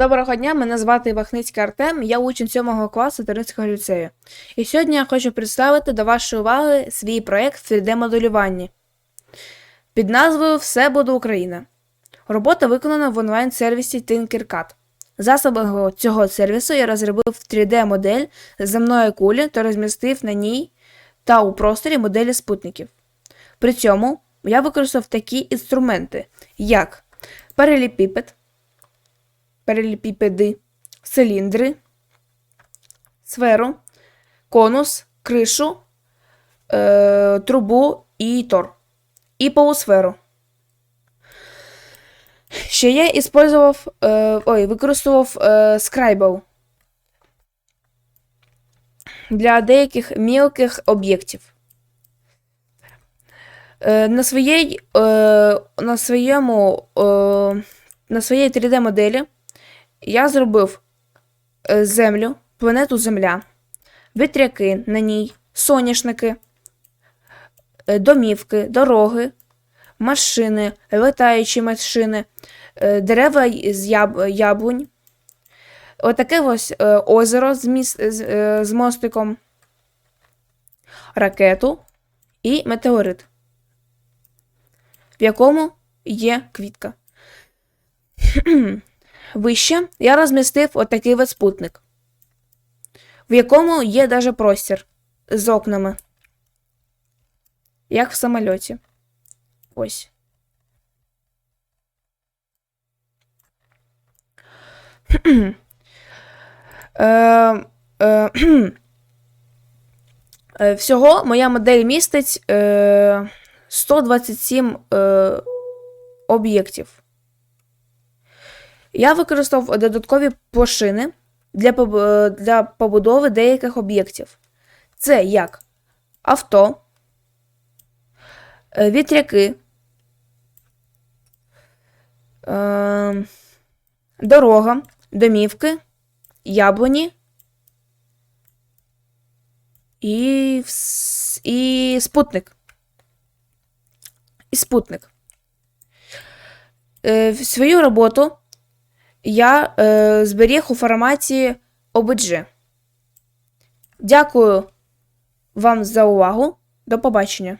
Доброго дня, мене звати Вахницький Артем, я учень 7 класу Таринського ліцею. І сьогодні я хочу представити до вашої уваги свій проєкт в 3D-моделюванні під назвою Все буде Україна. Робота виконана в онлайн-сервісі Tinkercad. Засобом цього сервісу я розробив 3D-модель земної кулі та розмістив на ній та у просторі моделі спутників. При цьому я використав такі інструменти, як паралепіпед, паралепіпеди, циліндри, сферу, конус, кришу, е, трубу і тор. І полусферу. Ще я использував, е, ой, використовував е, Scribble для деяких мілких об'єктів. Е, на, своїй, е, на своєму е, на своїй 3D-моделі я зробив е, землю, планету Земля, вітряки на ній, соняшники, е, домівки, дороги, машини, летаючі машини, е, дерева з яб, яблунь. Отаке ось озеро з, міс, е, з мостиком, ракету і метеорит, в якому є квітка. Вище я розмістив отакий от спутник, в якому є даже простір з окнами, як в самольоті. Ось. Е, е, е, Всього моя модель містить е, 127 е, об'єктів. Я використав додаткові площини для, е, для побудови деяких об'єктів. Це як авто, е, вітряки, е, дорога, домівки, яблуні і, і спутник. І спутник. Е, свою роботу я е, зберіг у форматі OBG. Дякую вам за увагу. До побачення.